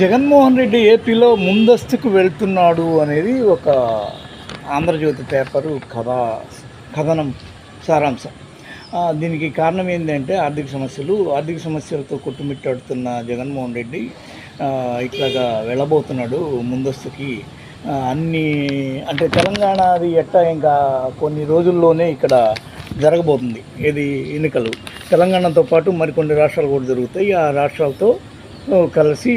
జగన్మోహన్ రెడ్డి ఏపీలో ముందస్తుకు వెళ్తున్నాడు అనేది ఒక ఆంధ్రజ్యోతి పేపరు కథ కథనం సారాంశం. దీనికి కారణం ఏంటంటే ఆర్థిక సమస్యలు ఆర్థిక సమస్యలతో కొట్టుమిట్టాడుతున్న జగన్మోహన్ రెడ్డి ఇట్లాగా వెళ్ళబోతున్నాడు ముందస్తుకి. అన్ని అంటే తెలంగాణది ఎట్టా ఇంకా కొన్ని రోజుల్లోనే ఇక్కడ జరగబోతుంది. ఇది ఎన్నికలు. తెలంగాణతో పాటు మరికొన్ని రాష్ట్రాలు కూడా జరుగుతాయి. ఆ రాష్ట్రాలతో కలిసి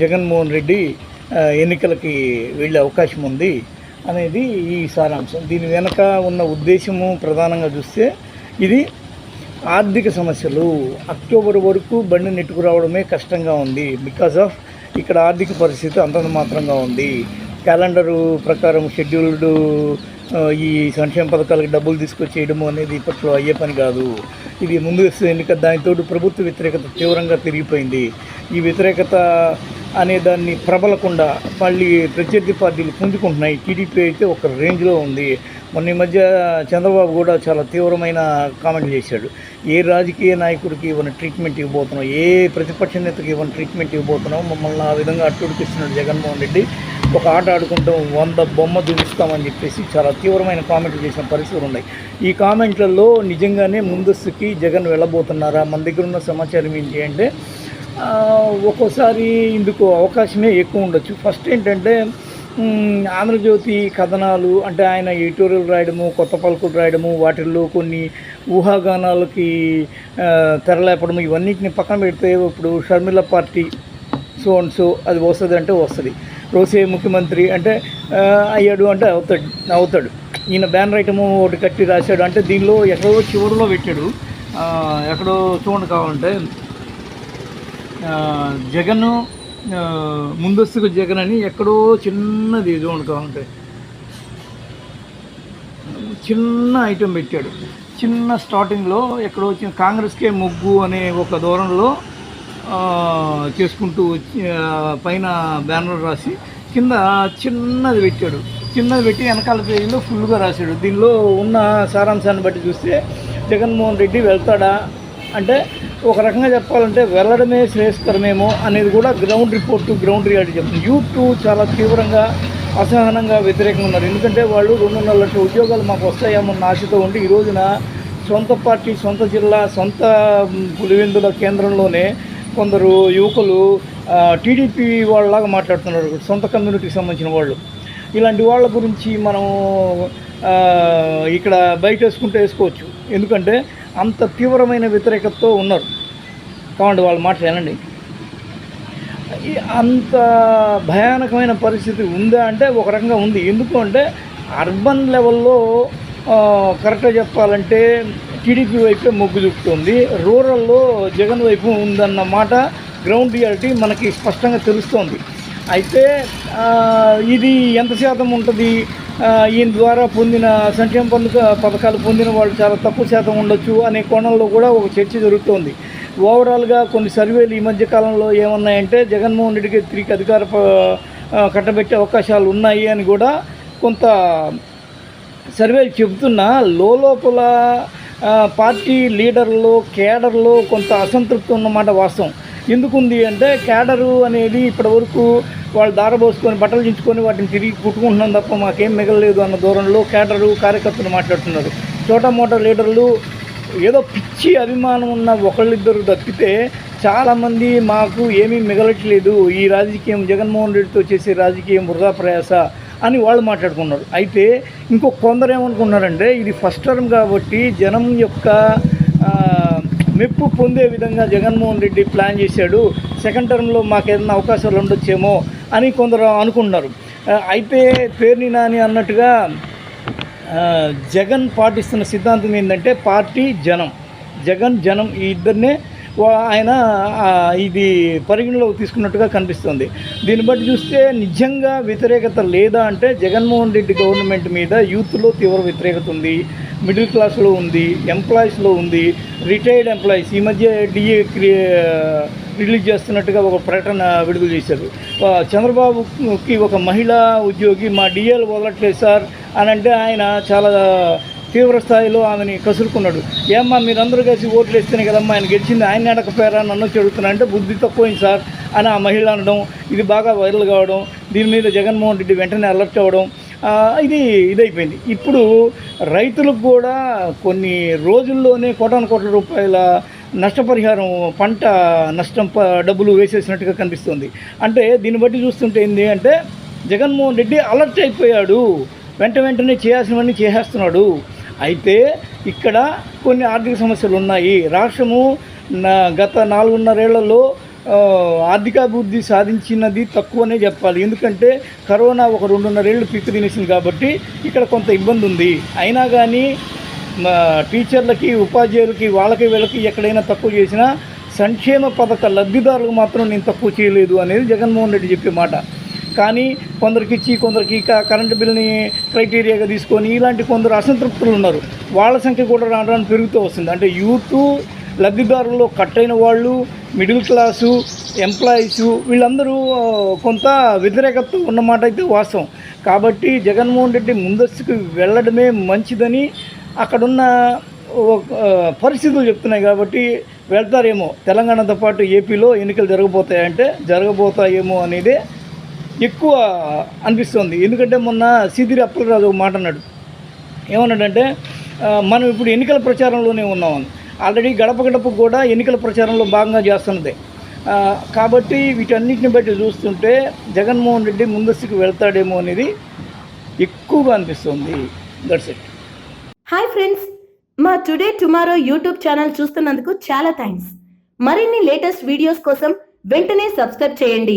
జగన్మోహన్ రెడ్డి ఎన్నికలకి వెళ్ళే అవకాశం ఉంది అనేది ఈ సారాంశం. దీని వెనక ఉన్న ఉద్దేశము ప్రధానంగా చూస్తే ఇది ఆర్థిక సమస్యలు. అక్టోబర్ వరకు బండి నెట్టుకురావడమే కష్టంగా ఉంది. బికాజ్ ఆఫ్ ఇక్కడ ఆర్థిక పరిస్థితి అంతంత మాత్రంగా ఉంది. క్యాలెండరు ప్రకారం షెడ్యూల్డ్ ఈ సంక్షేమ పథకాలకు డబ్బులు తీసుకొచ్చేయడము అనేది ఇప్పట్లో అయ్యే పని కాదు. ఇది ముందు వస్తుంది ఎన్నిక దానితో ప్రభుత్వ వ్యతిరేకత తీవ్రంగా తిరిగిపోయింది. ఈ వ్యతిరేకత అనే దాన్ని ప్రబలకుండా మళ్ళీ ప్రత్యర్థి పార్టీలు పుంజుకుంటున్నాయి. టీడీపీ అయితే ఒక రేంజ్లో ఉంది. మొన్న ఈ మధ్య చంద్రబాబు కూడా చాలా తీవ్రమైన కామెంట్ చేశాడు. ఏ రాజకీయ నాయకుడికి ఇవ్వని ట్రీట్మెంట్ ఇవ్వబోతున్నాం ఏ ప్రతిపక్ష నేతకి ఇవ్వని ట్రీట్మెంట్ ఇవ్వబోతున్నాం మమ్మల్ని ఆ విధంగా అట్టుడికిస్తున్నాడు జగన్మోహన్ రెడ్డి. ఒక ఆట ఆడుకుంటాం వంద బొమ్మ దుడిస్తామని చెప్పేసి చాలా తీవ్రమైన కామెంట్లు చేసిన పరిస్థితులు ఉన్నాయి. ఈ కామెంట్లలో నిజంగానే ముందస్తుకి జగన్ వెళ్ళబోతున్నారా? మన దగ్గర ఉన్న సమాచారం ఏంటి అంటే ఒక్కోసారి ఇందుకు అవకాశమే ఎక్కువ ఉండొచ్చు. ఫస్ట్ ఏంటంటే ఆంధ్రజ్యోతి కథనాలు అంటే ఆయన ఎడిటోరియల్ రాయడము కొత్త పలుకులు రాయడము వాటిల్లో కొన్ని ఊహాగానాలకి ఆ, తెరలేపడము ఇవన్నిటిని పక్కన పెడితే ఇప్పుడు Sharmila party so and so అది వస్తుంది అంటే వస్తుంది. రోసే ముఖ్యమంత్రి అంటే అయ్యాడు అంటే అవుతాడు అవుతాడు. ఈయన బ్యానర్ ఐటమ్ ఒకటి కట్టి రాశాడు అంటే దీనిలో ఎక్కడో చివరిలో పెట్టాడు. ఎక్కడో చూడండి కావాలంటే జగన్ ముందస్తుకు జగన్ అని ఎక్కడో చిన్నది చూడండి కావాలంటే. చిన్న ఐటెం పెట్టాడు. చిన్న స్టార్టింగ్లో ఎక్కడో వచ్చిన కాంగ్రెస్కే ముగ్గు అనే ఒక దూరంలో చేసుకుంటూ పైన బ్యానర్ రాసి కింద చిన్నది పెట్టాడు. చిన్నది పెట్టి వెనకాల పేజీలో ఫుల్గా రాశాడు. దీనిలో ఉన్న సారాంశాన్ని బట్టి చూస్తే జగన్మోహన్ రెడ్డి వెళ్తాడా అంటే ఒక రకంగా చెప్పాలంటే వెళ్ళడమే శ్రేయస్కరమేమో అనేది కూడా గ్రౌండ్ రిపోర్ట్ గ్రౌండ్ రియాలిటీ చెప్తుంది. యూత్ చాలా తీవ్రంగా అసహనంగా వ్యతిరేకంగా ఉన్నారు. ఎందుకంటే వాళ్ళు రెండున్నర లక్షల ఉద్యోగాలు మాకు వస్తాయేమన్న ఆశతో ఉండి ఈ రోజున సొంత పార్టీ సొంత జిల్లా సొంత పులివెందుల కేంద్రంలోనే కొందరు యువకులు టీడీపీ వాళ్ళలాగా మాట్లాడుతున్నారు సొంత కమ్యూనిటీకి సంబంధించిన వాళ్ళు. ఇలాంటి వాళ్ళ గురించి మనం ఇక్కడ బయట వేసుకుంటే వేసుకోవచ్చు. ఎందుకంటే అంత తీవ్రమైన వ్యతిరేకతతో ఉన్నారు. కావండి వాళ్ళు మాట్లాడండి అంత భయానకమైన పరిస్థితి ఉందా అంటే ఒక రకంగా ఉంది. ఎందుకు అంటే అర్బన్ లెవెల్లో కరెక్ట్గా చెప్పాలంటే టీడీపీ వైపే మొగ్గు చూపుతుంది. రూరల్లో జగన్ వైపు ఉందన్న మాట గ్రౌండ్ రియాలిటీ మనకి స్పష్టంగా తెలుస్తోంది. అయితే ఇది ఎంత శాతం ఉంటుంది? ఈయన ద్వారా పొందిన సంక్షేమ పథక పథకాలు పొందిన వాళ్ళు చాలా తక్కువ శాతం ఉండొచ్చు అనే కోణంలో కూడా ఒక చర్చ జరుగుతోంది. ఓవరాల్గా కొన్ని సర్వేలు ఈ మధ్య కాలంలో ఏమన్నాయంటే జగన్మోహన్ రెడ్డికి తిరిగి అధికార కట్టబెట్టే అవకాశాలు ఉన్నాయి అని కూడా కొంత సర్వేలు చెబుతున్నా. లోపల పార్టీ లీడర్లో కేడర్లో కొంత అసంతృప్తి ఉన్నమాట వాస్తవం. ఎందుకుంది అంటే కేడరు అనేది ఇప్పటివరకు వాళ్ళు దారబోసుకొని బట్టలు దించుకొని వాటిని తిరిగి కుట్టుకుంటున్నాం తప్ప మాకేం మిగలలేదు అన్న దూరంలో కేడరు కార్యకర్తలు మాట్లాడుతున్నారు. చోటా మోటా లీడర్లు ఏదో పిచ్చి అభిమానం ఉన్న ఒకళ్ళిద్దరు తప్పితే చాలామంది మాకు ఏమీ మిగలట్లేదు. ఈ రాజకీయం జగన్మోహన్ రెడ్డితో చేసే రాజకీయం వృధా ప్రయాస. అని వాళ్ళు మాట్లాడుకున్నారు. అయితే ఇంకో కొందరు ఏమనుకున్నారంటే ఇది ఫస్ట్ టర్మ్ కాబట్టి జనం యొక్క మెప్పు పొందే విధంగా జగన్మోహన్ రెడ్డి ప్లాన్ చేశాడు. సెకండ్ టర్మ్లో మాకు ఏదైనా అవకాశాలు ఉండొచ్చేమో అని కొందరు అనుకున్నారు. అయితే పేర్ని నాని అన్నట్టుగా జగన్ పాటిస్తున్న సిద్ధాంతం ఏంటంటే పార్టీ జనం. జగన్ జనం ఈ ఇద్దరినే ఆయన ఇది పరిగణలోకి తీసుకున్నట్టుగా కనిపిస్తుంది. దీన్ని బట్టి చూస్తే నిజంగా వ్యతిరేకత లేదా అంటే జగన్మోహన్ రెడ్డి గవర్నమెంట్ మీద యూత్లో తీవ్ర వ్యతిరేకత ఉంది మిడిల్ క్లాస్లో ఉంది ఎంప్లాయీస్లో ఉంది రిటైర్డ్ ఎంప్లాయీస్ ఈ మధ్య డిఏ రిలీజ్ చేస్తున్నట్టుగా ఒక ప్రకటన విడుదల చేశారు. చంద్రబాబుకి ఒక మహిళా ఉద్యోగి మా డిఏలు వదలట్లేదు సార్ అని అంటే ఆయన చాలా తీవ్ర స్థాయిలో ఆమెని కసురుకున్నాడు. ఏమ్మా మీరందరూ కలిసి ఓట్లు వేస్తేనే కదమ్మా ఆయన గెలిచింది ఆయన అడగపోయారా నన్ను చెడుతున్నా అంటే బుద్ధి తక్కువైంది సార్. అని ఆ మహిళ అనడం ఇది బాగా వైరల్ కావడం దీని మీద జగన్మోహన్ రెడ్డి వెంటనే అలర్ట్ అవ్వడం ఇది ఇదైపోయింది. ఇప్పుడు రైతులకు కూడా కొన్ని రోజుల్లోనే కోటాను కోట్ల రూపాయల నష్టపరిహారం పంట నష్టం డబ్బులు వేసేసినట్టుగా కనిపిస్తుంది. అంటే దీన్ని బట్టి చూస్తుంటే ఏంటి అంటే జగన్మోహన్ రెడ్డి అలర్ట్ అయిపోయాడు. వెంట వెంటనే చేయాల్సినవన్నీ చేసేస్తున్నాడు. అయితే ఇక్కడ కొన్ని ఆర్థిక సమస్యలు ఉన్నాయి. రాష్ట్రము గత నాలుగున్నరేళ్ళలో ఆర్థికాభివృద్ధి సాధించినది తక్కువనే చెప్పాలి. ఎందుకంటే కరోనా ఒక రెండున్నరేళ్ళు పిక్కు తినేసింది కాబట్టి ఇక్కడ కొంత ఇబ్బంది ఉంది. అయినా కానీ మా టీచర్లకి ఉపాధ్యాయులకి వాళ్ళకి వీళ్ళకి ఎక్కడైనా తక్కువ చేసినా సంక్షేమ పథక లబ్ధిదారులకు మాత్రం నేను తక్కువ చేయలేదు అనేది జగన్మోహన్ రెడ్డి చెప్పే మాట. కానీ కొందరికి ఇచ్చి కొందరికి కరెంటు బిల్ని క్రైటీరియాగా తీసుకొని ఇలాంటి కొందరు అసంతృప్తులు ఉన్నారు. వాళ్ళ సంఖ్య కూడా రావడానికి పెరుగుతూ వస్తుంది. అంటే యూత్ లబ్ధిదారుల్లో కట్ అయిన వాళ్ళు మిడిల్ క్లాసు ఎంప్లాయీస్ వీళ్ళందరూ కొంత వ్యతిరేకత ఉన్నమాట అయితే వాస్తవం. కాబట్టి జగన్మోహన్ రెడ్డి ముందస్తుకు వెళ్ళడమే మంచిదని అక్కడున్న పరిస్థితులు చెప్తున్నాయి కాబట్టి వెళ్తారేమో. తెలంగాణతో పాటు ఏపీలో ఎన్నికలు జరగబోతాయంటే జరగబోతాయేమో అనేదే ఎక్కువ అనిపిస్తుంది. ఎందుకంటే మొన్న సిదిరి అప్పలరాజు ఒక మాట అన్నాడు. ఏమన్నాడంటే మనం ఇప్పుడు ఎన్నికల ప్రచారంలోనే ఉన్నామని ఆల్రెడీ గడప గడప కూడా ఎన్నికల ప్రచారంలో భాగంగా చేస్తున్నదే. కాబట్టి వీటన్నిటిని బట్టి చూస్తుంటే జగన్మోహన్ రెడ్డి ముందస్తుకు వెళ్తాడేమో అనేది ఎక్కువగా అనిపిస్తుంది. దట్స్ ఇట్ హాయ్ ఫ్రెండ్స్ మా టుడే టుమారో యూట్యూబ్ ఛానల్ చూస్తున్నందుకు చాలా థ్యాంక్స్ మరిన్ని లేటెస్ట్ వీడియోస్ కోసం వెంటనే సబ్స్క్రైబ్ చేయండి.